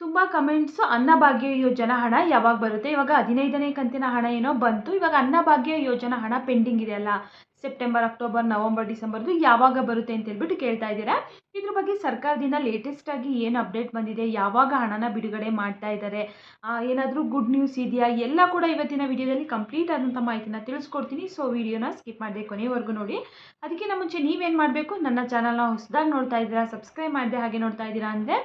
ತುಂಬ ಕಮೆಂಟ್ಸು ಅನ್ನಭಾಗ್ಯ ಯೋಜನಾ ಹಣ ಯಾವಾಗ ಬರುತ್ತೆ? ಇವಾಗ ಹದಿನೈದನೇ ಕಂತಿನ ಹಣ ಏನೋ ಬಂತು. ಇವಾಗ ಅನ್ನಭಾಗ್ಯ ಯೋಜನಾ ಹಣ ಪೆಂಡಿಂಗ್ ಇದೆಯಲ್ಲ ಸೆಪ್ಟೆಂಬರ್ ಅಕ್ಟೋಬರ್ ನವಂಬರ್ ಡಿಸೆಂಬರ್ದು ಯಾವಾಗ ಬರುತ್ತೆ ಅಂತ ಹೇಳ್ಬಿಟ್ಟು ಕೇಳ್ತಾ ಇದ್ದೀರಾ. ಇದ್ರ ಬಗ್ಗೆ ಸರ್ಕಾರದಿಂದ ಲೇಟೆಸ್ಟ್ ಆಗಿ ಏನು ಅಪ್ಡೇಟ್ ಬಂದಿದೆ? ಯಾವಾಗ ಹಣನ ಬಿಡುಗಡೆ ಮಾಡ್ತಾ ಇದ್ದಾರೆ? ಏನಾದರೂ ಗುಡ್ ನ್ಯೂಸ್ ಇದೆಯಾ? ಎಲ್ಲ ಕೂಡ ಇವತ್ತಿನ ವಿಡಿಯೋದಲ್ಲಿ ಕಂಪ್ಲೀಟ್ ಆದಂಥ ಮಾಹಿತಿನ ತಿಳಿಸ್ಕೊಡ್ತೀನಿ. ಸೊ ವಿಡಿಯೋನ ಸ್ಕಿಪ್ ಮಾಡಿದೆ ಕೊನೆವರೆಗೂ ನೋಡಿ. ಅದಕ್ಕಿಂತ ಮುಂಚೆ ನೀವೇನು ಮಾಡಬೇಕು? ನನ್ನ ಚಾನಲ್ನ ಹೊಸದಾಗಿ ನೋಡ್ತಾ ಇದ್ದೀರಾ? ಸಬ್ಸ್ಕ್ರೈಬ್ ಮಾಡಿದೆ ಹಾಗೆ ನೋಡ್ತಾ ಇದ್ದೀರಾ ಅಂದರೆ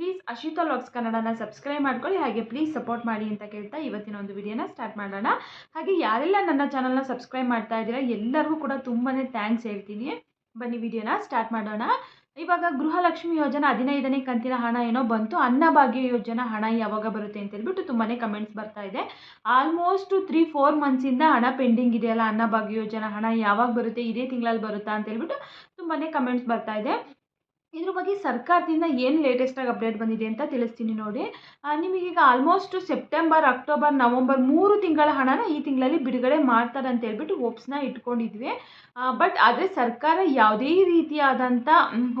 ಪ್ಲೀಸ್ ಅಶಿತಾ ಲಾಗ್ಸ್ ಕನ್ನಡನ ಸಬ್ಸ್ಕ್ರೈಬ್ ಮಾಡ್ಕೊಳ್ಳಿ. ಹಾಗೆ ಪ್ಲೀಸ್ ಸಪೋರ್ಟ್ ಮಾಡಿ ಅಂತ ಕೇಳ್ತಾ ಇವತ್ತಿನ ಒಂದು ವಿಡಿಯೋನ ಸ್ಟಾರ್ಟ್ ಮಾಡೋಣ. ಹಾಗೆ ಯಾರೆಲ್ಲ ನನ್ನ ಚಾನಲ್ನ ಸಬ್ಸ್ಕ್ರೈಬ್ ಮಾಡ್ತಾ ಇದ್ದೀರಾ, ಎಲ್ಲರಿಗೂ ಕೂಡ ತುಂಬಾ ಥ್ಯಾಂಕ್ಸ್ ಹೇಳ್ತೀನಿ. ಬನ್ನಿ ವಿಡಿಯೋನ ಸ್ಟಾರ್ಟ್ ಮಾಡೋಣ. ಇವಾಗ ಗೃಹಲಕ್ಷ್ಮಿ ಯೋಜನೆ ಹದಿನೈದನೇ ಕಂತಿನ ಹಣ ಏನೋ ಬಂತು. ಅನ್ನಭಾಗ್ಯ ಯೋಜನಾ ಹಣ ಯಾವಾಗ ಬರುತ್ತೆ ಅಂತ ಹೇಳ್ಬಿಟ್ಟು ತುಂಬಾ ಕಮೆಂಟ್ಸ್ ಬರ್ತಾ ಇದೆ. ಆಲ್ಮೋಸ್ಟ್ ತ್ರೀ ಫೋರ್ ಮಂತ್ಸಿಂದ ಹಣ ಪೆಂಡಿಂಗ್ ಇದೆಯಲ್ಲ ಅನ್ನಭಾಗ್ಯ ಯೋಜನಾ ಹಣ ಯಾವಾಗ ಬರುತ್ತೆ, ಇದೇ ತಿಂಗಳಲ್ಲಿ ಬರುತ್ತಾ ಅಂತ ಹೇಳ್ಬಿಟ್ಟು ತುಂಬಾ ಕಮೆಂಟ್ಸ್ ಬರ್ತಾ ಇದೆ. ಇದ್ರ ಬಗ್ಗೆ ಸರ್ಕಾರದಿಂದ ಏನು ಲೇಟೆಸ್ಟಾಗಿ ಅಪ್ಡೇಟ್ ಬಂದಿದೆ ಅಂತ ತಿಳಿಸ್ತೀನಿ ನೋಡಿ. ನಿಮಗೀಗ ಆಲ್ಮೋಸ್ಟ್ ಸೆಪ್ಟೆಂಬರ್ ಅಕ್ಟೋಬರ್ ನವಂಬರ್ ಮೂರು ತಿಂಗಳ ಹಣನ ಈ ತಿಂಗಳಲ್ಲಿ ಬಿಡುಗಡೆ ಮಾಡ್ತಾರೆ ಅಂತ ಹೇಳ್ಬಿಟ್ಟು ಹೋಪ್ಸ್ನ ಇಟ್ಕೊಂಡಿದ್ವಿ. ಬಟ್ ಆದರೆ ಸರ್ಕಾರ ಯಾವುದೇ ರೀತಿಯಾದಂಥ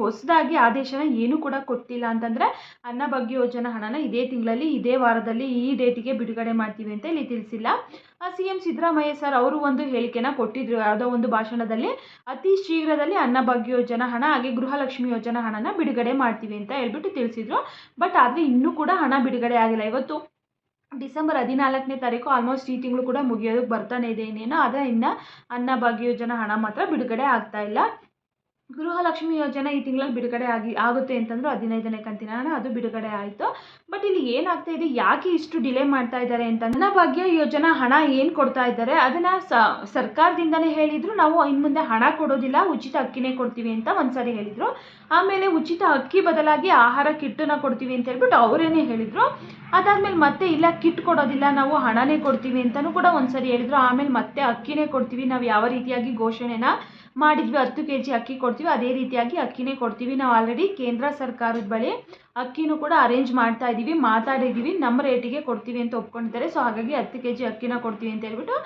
ಹೊಸದಾಗಿ ಆದೇಶನ ಏನೂ ಕೂಡ ಕೊಟ್ಟಿಲ್ಲ ಅಂತಂದರೆ ಅನ್ನಭಾಗ್ಯ ಯೋಜನಾ ಹಣನ ಇದೇ ತಿಂಗಳಲ್ಲಿ, ಇದೇ ವಾರದಲ್ಲಿ ಈ ಡೇಟಿಗೆ ಬಿಡುಗಡೆ ಮಾಡ್ತೀವಿ ಅಂತ ಇಲ್ಲಿ ತಿಳಿಸಿಲ್ಲ. ಸಿ ಎಂ ಸಿದ್ದರಾಮಯ್ಯ ಸರ್ ಅವರು ಒಂದು ಹೇಳಿಕೆನ ಕೊಟ್ಟಿದ್ರು. ಯಾವುದೋ ಒಂದು ಭಾಷಣದಲ್ಲಿ ಅತಿ ಶೀಘ್ರದಲ್ಲಿ ಅನ್ನಭಾಗ್ಯ ಯೋಜನಾ ಹಣ ಹಾಗೆ ಗೃಹಲಕ್ಷ್ಮಿ ಯೋಜನಾ ಹಣನ ಬಿಡುಗಡೆ ಮಾಡ್ತೀವಿ ಅಂತ ಹೇಳ್ಬಿಟ್ಟು ತಿಳಿಸಿದ್ರು. ಬಟ್ ಆದರೆ ಇನ್ನೂ ಕೂಡ ಹಣ ಬಿಡುಗಡೆ ಆಗಿಲ್ಲ. ಇವತ್ತು ಡಿಸೆಂಬರ್ ಹದಿನಾಲ್ಕನೇ ತಾರೀಕು ಆಲ್ಮೋಸ್ಟ್ ಈ ತಿಂಗಳು ಕೂಡ ಮುಗಿಯೋದಕ್ಕೆ ಬರ್ತಾನೆ ಇದೆ ಇನ್ನೇನು. ಆದರೆ ಇನ್ನು ಅನ್ನಭಾಗ್ಯ ಯೋಜನಾ ಹಣ ಮಾತ್ರ ಬಿಡುಗಡೆ ಆಗ್ತಾ ಇಲ್ಲ. ಗೃಹಲಕ್ಷ್ಮಿ ಯೋಜನೆ ಈ ತಿಂಗಳಲ್ಲಿ ಬಿಡುಗಡೆ ಆಗಿ, ಆಗುತ್ತೆ ಅಂತಂದ್ರು ಹದಿನೈದನೇ ಕಂತಿನ ಹಣ ಅದು ಬಿಡುಗಡೆ ಆಯಿತು. ಬಟ್ ಇಲ್ಲಿ ಏನಾಗ್ತಾ ಇದೆ, ಯಾಕೆ ಇಷ್ಟು ಡಿಲೇ ಮಾಡ್ತಾ ಇದ್ದಾರೆ ಅಂತ ನನ್ನ ಭಾಗ್ಯ ಯೋಜನಾ ಹಣ ಏನು ಕೊಡ್ತಾ ಇದ್ದಾರೆ, ಅದನ್ನು ಸರ್ಕಾರದಿಂದನೇ ಹೇಳಿದರು, ನಾವು ಇನ್ನು ಮುಂದೆ ಹಣ ಕೊಡೋದಿಲ್ಲ, ಉಚಿತ ಅಕ್ಕಿನೇ ಕೊಡ್ತೀವಿ ಅಂತ ಒಂದ್ಸರಿ ಹೇಳಿದರು. ಆಮೇಲೆ ಉಚಿತ ಅಕ್ಕಿ ಬದಲಾಗಿ ಆಹಾರ ಕಿಟ್ಟನ್ನು ಕೊಡ್ತೀವಿ ಅಂತ ಹೇಳ್ಬಿಟ್ಟು ಅವರೇನೇ ಹೇಳಿದರು. ಅದಾದಮೇಲೆ ಮತ್ತೆ ಇಲ್ಲ, ಕಿಟ್ ಕೊಡೋದಿಲ್ಲ, ನಾವು ಹಣನೇ ಕೊಡ್ತೀವಿ ಅಂತಲೂ ಕೂಡ ಒಂದ್ಸರಿ ಹೇಳಿದ್ರು. ಆಮೇಲೆ ಮತ್ತೆ ಅಕ್ಕಿನೇ ಕೊಡ್ತೀವಿ, ನಾವು ಯಾವ ರೀತಿಯಾಗಿ ಘೋಷಣೆನ ಮಾಡಿದ್ವಿ ಹತ್ತು ಕೆ ಜಿ ಅಕ್ಕಿ ಕೊಡ್ತೀವಿ. ಅದೇ ರೀತಿಯಾಗಿ ಅಕ್ಕಿನೇ ಕೊಡ್ತೀವಿ. ನಾವು ಆಲ್ರೆಡಿ ಕೇಂದ್ರ ಸರ್ಕಾರದ ಬಳಿ ಅಕ್ಕಿನೂ ಕೂಡ ಅರೇಂಜ್ ಮಾಡ್ತಾ ಇದ್ದೀವಿ ಮಾತಾಡಿದ್ದೀವಿ ನಮ್ಮ ರೇಟಿಗೆ ಕೊಡ್ತೀವಿ ಅಂತ ಒಪ್ಕೊಂಡಿದ್ದಾರೆ. ಸೊ ಹಾಗಾಗಿ ಹತ್ತು ಕೆ ಜಿ ಅಕ್ಕಿನ ಕೊಡ್ತೀವಿ ಅಂತ ಹೇಳ್ಬಿಟ್ಟು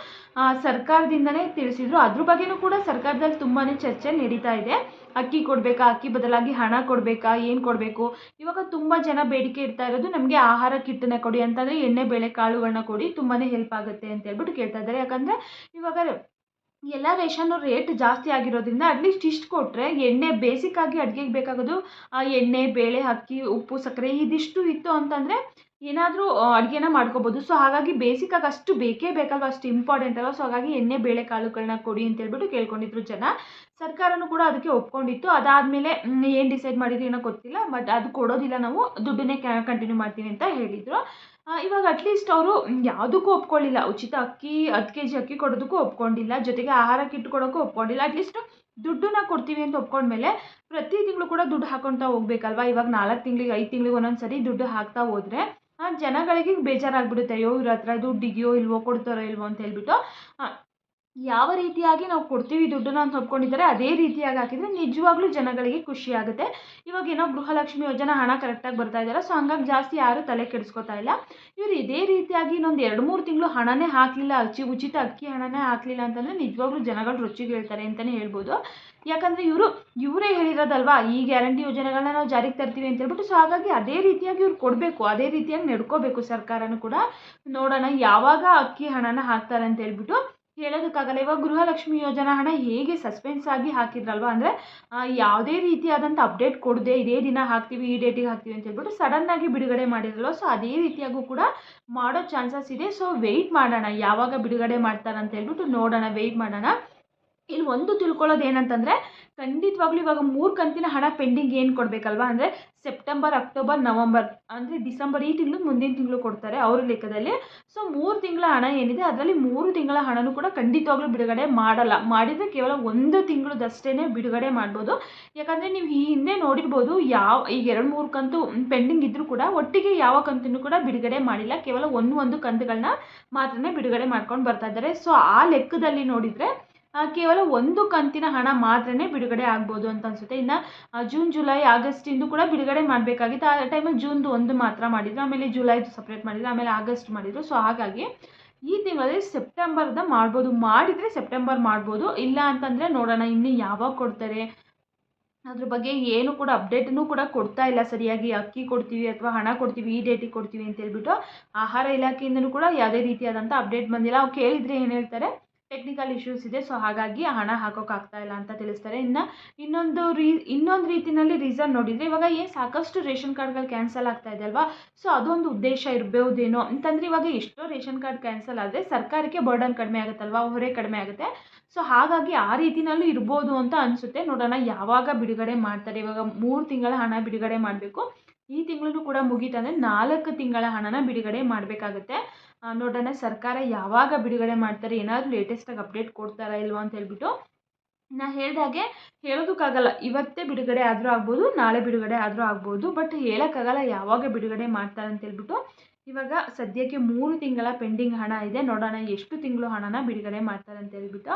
ಸರ್ಕಾರದಿಂದನೇ ತಿಳಿಸಿದ್ರು. ಅದ್ರ ಬಗ್ಗೆನೂ ಕೂಡ ಸರ್ಕಾರದಲ್ಲಿ ತುಂಬಾ ಚರ್ಚೆ ನಡೀತಾ ಇದೆ. ಅಕ್ಕಿ ಕೊಡಬೇಕಾ? ಅಕ್ಕಿ ಬದಲಾಗಿ ಹಣ ಕೊಡಬೇಕಾ? ಏನು ಕೊಡಬೇಕು? ಇವಾಗ ತುಂಬ ಜನ ಬೇಡಿಕೆ ಇರ್ತಾ ಇರೋದು, ನಮಗೆ ಆಹಾರ ಕಿಟ್ಟನ್ನ ಕೊಡಿ. ಅಂತಂದರೆ ಎಣ್ಣೆ, ಬೇಳೆ ಕಾಳುಗಳನ್ನ ಕೊಡಿ. ತುಂಬಾ ಹೆಲ್ಪ್ ಆಗುತ್ತೆ ಅಂತ ಹೇಳ್ಬಿಟ್ಟು ಕೇಳ್ತಾ ಇದ್ದಾರೆ. ಯಾಕಂದರೆ ಇವಾಗ ಎಲ್ಲ ರೇಷನ್ನು ರೇಟ್ ಜಾಸ್ತಿ ಆಗಿರೋದ್ರಿಂದ ಅಟ್ಲೀಸ್ಟ್ ಇಷ್ಟು ಕೊಟ್ಟರೆ ಎಣ್ಣೆ ಬೇಸಿಕ್ಕಾಗಿ ಅಡುಗೆಗೆ ಬೇಕಾಗೋದು ಎಣ್ಣೆ, ಬೇಳೆ, ಅಕ್ಕಿ, ಉಪ್ಪು, ಸಕ್ಕರೆ ಇದಿಷ್ಟು ಇತ್ತು ಅಂತಂದರೆ ಏನಾದರೂ ಅಡುಗೆನ ಮಾಡ್ಕೋಬೋದು. ಸೊ ಹಾಗಾಗಿ ಬೇಸಿಕ್ಕಾಗಿ ಅಷ್ಟು ಬೇಕೇ ಬೇಕಲ್ವ, ಅಷ್ಟು ಇಂಪಾರ್ಟೆಂಟ್ ಅಲ್ವ? ಸೊ ಹಾಗಾಗಿ ಎಣ್ಣೆ, ಬೇಳೆ ಕಾಳುಗಳನ್ನ ಕೊಡಿ ಅಂತ ಹೇಳ್ಬಿಟ್ಟು ಕೇಳ್ಕೊಂಡಿದ್ರು ಜನ. ಸರ್ಕಾರನೂ ಕೂಡ ಅದಕ್ಕೆ ಒಪ್ಕೊಂಡಿತ್ತು. ಅದಾದಮೇಲೆ ಏನು ಡಿಸೈಡ್ ಮಾಡಿದ್ರು ಏನೋ ಗೊತ್ತಿಲ್ಲ ಬಟ್ ಅದು ಕೊಡೋದಿಲ್ಲ ನಾವು, ದುಡ್ಡನ್ನೇ ಕಂಟಿನ್ಯೂ ಮಾಡ್ತೀನಿ ಅಂತ ಹೇಳಿದರು. ಇವಾಗ ಅಟ್ಲೀಸ್ಟ್ ಅವರು ಯಾವುದಕ್ಕೂ ಒಪ್ಕೊಳ್ಳಿಲ್ಲ. ಉಚಿತ ಅಕ್ಕಿ, ಹತ್ತು ಕೆ ಜಿ ಅಕ್ಕಿ ಕೊಡೋದಕ್ಕೂ ಒಪ್ಕೊಂಡಿಲ್ಲ. ಜೊತೆಗೆ ಆಹಾರ ಕಿಟ್ ಕೊಡೋಕ್ಕೂ ಒಪ್ಕೊಂಡಿಲ್ಲ. ಅಟ್ಲೀಸ್ಟ್ ದುಡ್ಡನ್ನ ಕೊಡ್ತೀವಿ ಅಂತ ಒಪ್ಕೊಂಡ್ಮೇಲೆ ಪ್ರತಿ ತಿಂಗಳು ಕೂಡ ದುಡ್ಡು ಹಾಕೊಳ್ತಾ ಹೋಗ್ಬೇಕಲ್ವಾ? ಇವಾಗ ನಾಲ್ಕು ತಿಂಗಳಿಗೆ, ಐದು ತಿಂಗಳಿಗೆ ಒಂದೊಂದು ಸರಿ ದುಡ್ಡು ಹಾಕ್ತಾ ಹೋದರೆ ಜನಗಳಿಗೆ ಬೇಜಾರಾಗ್ಬಿಡುತ್ತೆ. ಅಯ್ಯೋ, ಇವ್ರ ಹತ್ರ ದುಡ್ಡಿದೆಯೋ ಇಲ್ವೋ, ಕೊಡ್ತಾರೋ ಇಲ್ವೋ ಅಂತ ಹೇಳ್ಬಿಟ್ಟು ಯಾವ ರೀತಿಯಾಗಿ ನಾವು ಕೊಡ್ತೀವಿ ದುಡ್ಡನ್ನು ಅಂತ ಒಪ್ಕೊಂಡಿದ್ದಾರೆ, ಅದೇ ರೀತಿಯಾಗಿ ಹಾಕಿದರೆ ನಿಜವಾಗ್ಲೂ ಜನಗಳಿಗೆ ಖುಷಿ ಆಗುತ್ತೆ. ಇವಾಗ ಏನೋ ಗೃಹಲಕ್ಷ್ಮಿ ಯೋಜನೆ ಹಣ ಕರೆಕ್ಟಾಗಿ ಬರ್ತಾ ಇದ್ದಾರೆ ಸೊ ಹಂಗಾಗಿ ಜಾಸ್ತಿ ಯಾರೂ ತಲೆ ಕೆಡಿಸ್ಕೊತಾ ಇಲ್ಲ. ಇವರು ಇದೇ ರೀತಿಯಾಗಿ ಇನ್ನೊಂದು ಎರಡು ಮೂರು ತಿಂಗಳು ಹಣನೇ ಹಾಕಲಿಲ್ಲ, ಅಚ್ಚಿ ಉಚಿತ ಅಕ್ಕಿ ಹಣನೇ ಹಾಕಲಿಲ್ಲ ಅಂತಂದರೆ ನಿಜವಾಗ್ಲೂ ಜನಗಳು ಹೇಳ್ತಾರೆ ಅಂತಲೇ ಹೇಳ್ಬೋದು. ಯಾಕಂದರೆ ಇವರು, ಇವರೇ ಹೇಳಿರೋದಲ್ವಾ, ಈ ಗ್ಯಾರಂಟಿ ಯೋಜನೆಗಳನ್ನ ನಾವು ಜಾರಿಗೆ ತರ್ತೀವಿ ಅಂತ ಹೇಳ್ಬಿಟ್ಟು, ಸೊ ಹಾಗಾಗಿ ಅದೇ ರೀತಿಯಾಗಿ ಇವ್ರು ಕೊಡಬೇಕು, ಅದೇ ರೀತಿಯಾಗಿ ನಡ್ಕೋಬೇಕು ಸರ್ಕಾರನೂ ಕೂಡ. ನೋಡೋಣ ಯಾವಾಗ ಅಕ್ಕಿ ಹಣನ ಹಾಕ್ತಾರೆ ಅಂತ ಹೇಳ್ಬಿಟ್ಟು ಹೇಳೋದಕ್ಕಾಗಲ್ಲ ಇವಾಗ ಗೃಹಲಕ್ಷ್ಮಿ ಯೋಜನಾ ಹಣ ಹೇಗೆ ಸಸ್ಪೆನ್ಸ್ ಆಗಿ ಹಾಕಿದ್ರಲ್ವ ಅಂದರೆ ಯಾವುದೇ ರೀತಿಯಾದಂಥ ಅಪ್ಡೇಟ್ ಕೊಡದೆ ಇದೇ ದಿನ ಹಾಕ್ತೀವಿ, ಈ ಡೇಟಿಗೆ ಹಾಕ್ತೀವಿ ಅಂತ ಹೇಳ್ಬಿಟ್ಟು ಸಡನ್ನಾಗಿ ಬಿಡುಗಡೆ ಮಾಡಿದ್ರಲ್ಲ ಸೊ ಅದೇ ರೀತಿಯಾಗೂ ಕೂಡ ಮಾಡೋ ಚಾನ್ಸಸ್ ಇದೆ. ಸೊ ವೆಯ್ಟ್ ಮಾಡೋಣ. ಯಾವಾಗ ಬಿಡುಗಡೆ ಮಾಡ್ತಾರೆ ಅಂತ ಹೇಳ್ಬಿಟ್ಟು ನೋಡೋಣ ವೆಯ್ಟ್ ಮಾಡೋಣ. ಇಲ್ಲಿ ಒಂದು ತಿಳ್ಕೊಳ್ಳೋದು ಏನಂತಂದರೆ ಖಂಡಿತವಾಗ್ಲೂ ಇವಾಗ ಮೂರು ಕಂತಿನ ಹಣ ಪೆಂಡಿಂಗ್ ಏನು ಕೊಡಬೇಕಲ್ವಾ? ಅಂದರೆ ಸೆಪ್ಟೆಂಬರ್ ಅಕ್ಟೋಬರ್ ನವಂಬರ್ ಅಂದರೆ ಡಿಸೆಂಬರ್ ಈ ತಿಂಗಳು ಮುಂದಿನ ತಿಂಗಳು ಕೊಡ್ತಾರೆ ಅವ್ರ ಲೆಕ್ಕದಲ್ಲಿ. ಸೊ ಮೂರು ತಿಂಗಳ ಹಣ ಏನಿದೆ, ಅದರಲ್ಲಿ ಮೂರು ತಿಂಗಳ ಹಣನೂ ಕೂಡ ಖಂಡಿತವಾಗ್ಲೂ ಬಿಡುಗಡೆ ಮಾಡಲ್ಲ. ಮಾಡಿದರೆ ಕೇವಲ ಒಂದು ತಿಂಗಳದಷ್ಟೇ ಬಿಡುಗಡೆ ಮಾಡ್ಬೋದು. ಯಾಕಂದರೆ ನೀವು ಈ ಹಿಂದೆ ನೋಡಿರ್ಬೋದು, ಯಾವ, ಈಗ ಎರಡು ಮೂರು ಕಂತು ಪೆಂಡಿಂಗ್ ಇದ್ದರೂ ಕೂಡ ಒಟ್ಟಿಗೆ ಯಾವ ಕಂತನ್ನು ಕೂಡ ಬಿಡುಗಡೆ ಮಾಡಿಲ್ಲ. ಕೇವಲ ಒಂದು ಒಂದು ಕಂತುಗಳನ್ನ ಮಾತ್ರನೇ ಬಿಡುಗಡೆ ಮಾಡ್ಕೊಂಡು ಬರ್ತಾ ಇದ್ದಾರೆ. ಸೊ ಆ ಲೆಕ್ಕದಲ್ಲಿ ನೋಡಿದರೆ ಕೇವಲ ಒಂದು ಕಂತಿನ ಹಣ ಮಾತ್ರನೇ ಬಿಡುಗಡೆ ಆಗ್ಬೋದು ಅಂತ ಅನ್ಸುತ್ತೆ. ಇನ್ನು ಜೂನ್ ಜುಲೈ ಆಗಸ್ಟಿಂದು ಕೂಡ ಬಿಡುಗಡೆ ಮಾಡಬೇಕಾಗಿತ್ತು. ಆ ಟೈಮಲ್ಲಿ ಜೂನ್ದು ಒಂದು ಮಾತ್ರ ಮಾಡಿದ್ರು. ಆಮೇಲೆ ಜುಲೈದು ಸಪ್ರೇಟ್ ಮಾಡಿದ್ರು. ಆಮೇಲೆ ಆಗಸ್ಟ್ ಮಾಡಿದ್ರು. ಸೊ ಹಾಗಾಗಿ ಈ ತಿಂಗಳಲ್ಲಿ ಸೆಪ್ಟೆಂಬರ್ದ ಮಾಡ್ಬೋದು. ಮಾಡಿದರೆ ಸೆಪ್ಟೆಂಬರ್ ಮಾಡ್ಬೋದು. ಇಲ್ಲ ಅಂತಂದರೆ ನೋಡೋಣ ಇನ್ನು ಯಾವಾಗ ಕೊಡ್ತಾರೆ. ಅದ್ರ ಬಗ್ಗೆ ಏನು ಕೂಡ ಅಪ್ಡೇಟನ್ನು ಕೂಡ ಕೊಡ್ತಾ ಇಲ್ಲ. ಸರಿಯಾಗಿ ಅಕ್ಕಿ ಕೊಡ್ತೀವಿ ಅಥವಾ ಹಣ ಕೊಡ್ತೀವಿ, ಈ ಡೇಟಿಗೆ ಕೊಡ್ತೀವಿ ಅಂತ ಹೇಳ್ಬಿಟ್ಟು ಆಹಾರ ಇಲಾಖೆಯಿಂದನೂ ಕೂಡ ಯಾವುದೇ ರೀತಿಯಾದಂಥ ಅಪ್ಡೇಟ್ ಬಂದಿಲ್ಲ. ಅವ್ರು ಕೇಳಿದರೆ ಏನು ಹೇಳ್ತಾರೆ? ಟೆಕ್ನಿಕಲ್ ಇಶ್ಯೂಸ್ ಇದೆ ಸೊ ಹಾಗಾಗಿ ಹಣ ಹಾಕೋಕ್ಕಾಗ್ತಾ ಇಲ್ಲ ಅಂತ ತಿಳಿಸ್ತಾರೆ. ಇನ್ನು ಇನ್ನೊಂದು ರೀ, ಇನ್ನೊಂದು ರೀತಿಯಲ್ಲಿ ರೀಸನ್ ನೋಡಿದರೆ ಇವಾಗ ಏನು ಸಾಕಷ್ಟು ರೇಷನ್ ಕಾರ್ಡ್ಗಳು ಕ್ಯಾನ್ಸಲ್ ಆಗ್ತಾ ಇದೆ ಅಲ್ವಾ? ಸೊ ಅದೊಂದು ಉದ್ದೇಶ ಇರಬಹುದೇನೋ ಅಂತಂದರೆ ಇವಾಗ ಎಷ್ಟೋ ರೇಷನ್ ಕಾರ್ಡ್ ಕ್ಯಾನ್ಸಲ್ ಆದರೆ ಸರ್ಕಾರಕ್ಕೆ ಬರ್ಡನ್ ಕಡಿಮೆ ಆಗುತ್ತಲ್ವಾ? ಹೊರೆ ಕಡಿಮೆ ಆಗುತ್ತೆ. ಸೊ ಹಾಗಾಗಿ ಆ ರೀತಿನಲ್ಲೂ ಇರ್ಬೋದು ಅಂತ ಅನಿಸುತ್ತೆ. ನೋಡೋಣ, ಯಾವಾಗ ಬಿಡುಗಡೆ ಮಾಡ್ತಾರೆ. ಇವಾಗ ಮೂರು ತಿಂಗಳ ಹಣ ಬಿಡುಗಡೆ ಮಾಡಬೇಕು. ಈ ತಿಂಗಳೂ ಕೂಡ ಮುಗೀತಂದರೆ ನಾಲ್ಕು ತಿಂಗಳ ಹಣನ ಬಿಡುಗಡೆ ಮಾಡಬೇಕಾಗುತ್ತೆ. ನೋಡೋಣ, ಸರ್ಕಾರ ಯಾವಾಗ ಬಿಡುಗಡೆ ಮಾಡ್ತಾರೆ, ಏನಾದರೂ ಲೇಟೆಸ್ಟಾಗಿ ಅಪ್ಡೇಟ್ ಕೊಡ್ತಾರಾ ಇಲ್ವಾ ಅಂತ ಹೇಳ್ಬಿಟ್ಟು. ನಾ ಹೇಳಿದಾಗೆ ಹೇಳೋದಕ್ಕಾಗಲ್ಲ. ಇವತ್ತೇ ಬಿಡುಗಡೆ ಆದರೂ ಆಗ್ಬೋದು, ನಾಳೆ ಬಿಡುಗಡೆ ಆದರೂ ಆಗ್ಬೋದು ಬಟ್ ಹೇಳೋಕ್ಕಾಗಲ್ಲ ಯಾವಾಗ ಬಿಡುಗಡೆ ಮಾಡ್ತಾರೆ ಅಂತ ಹೇಳ್ಬಿಟ್ಟು. ಇವಾಗ ಸದ್ಯಕ್ಕೆ ಮೂರು ತಿಂಗಳ ಪೆಂಡಿಂಗ್ ಹಣ ಇದೆ. ನೋಡೋಣ, ಎಷ್ಟು ತಿಂಗಳು ಹಣನ ಬಿಡುಗಡೆ ಮಾಡ್ತಾರೆ ಅಂತ ಹೇಳ್ಬಿಟ್ಟು.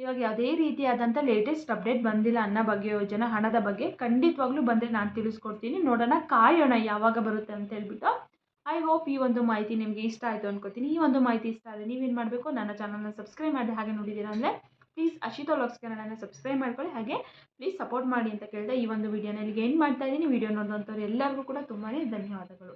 ಇವಾಗ ಯಾವುದೇ ರೀತಿಯಾದಂಥ ಲೇಟೆಸ್ಟ್ ಅಪ್ಡೇಟ್ ಬಂದಿಲ್ಲ ಅನ್ನ ಬಗ್ಗೆ ಯೋಜನೆ ಹಣದ ಬಗ್ಗೆ ಖಂಡಿತವಾಗ್ಲೂ ಬಂದರೆ ನಾನು ತಿಳಿಸ್ಕೊಡ್ತೀನಿ. ನೋಡೋಣ ಕಾಯೋಣ ಯಾವಾಗ ಬರುತ್ತೆ ಅಂತ ಹೇಳ್ಬಿಟ್ಟು. ಐ ಹೋಪ್ ಈ ಒಂದು ಮಾಹಿತಿ ನಿಮಗೆ ಇಷ್ಟ ಆಯಿತು ಅನ್ಕೋತೀನಿ. ಈ ಒಂದು ಮಾಹಿತಿ ಇಷ್ಟ ಆದರೆ ನೀವೇನು ಮಾಡಬೇಕು? ನನ್ನ ಚಾನಲ್ನ ಸಬ್ಸ್ಕ್ರೈಬ್ ಮಾಡಿ ಹಾಗೆ ನೋಡಿದ್ದೀರಾ ಅಂದರೆ ಪ್ಲೀಸ್ ಅಶಿತಾ ವ್ಲಾಗ್ಸ್ ಕನ್ನಡನ ಸಬ್ಸ್ಕ್ರೈಬ್ ಮಾಡ್ಕೊಳ್ಳಿ. ಹಾಗೆ ಪ್ಲೀಸ್ ಸಪೋರ್ಟ್ ಮಾಡಿ ಅಂತ ಕೇಳಿದೆ ಈ ಒಂದು ವಿಡಿಯೋನ ಇಲ್ಲಿಗೆ ಏನು ಮಾಡ್ತಾ ಇದ್ದೀನಿ. ವಿಡಿಯೋ ನೋಡಿದಂಥವ್ರು ಎಲ್ಲರಿಗೂ ಕೂಡ ತುಂಬಾ ಧನ್ಯವಾದಗಳು.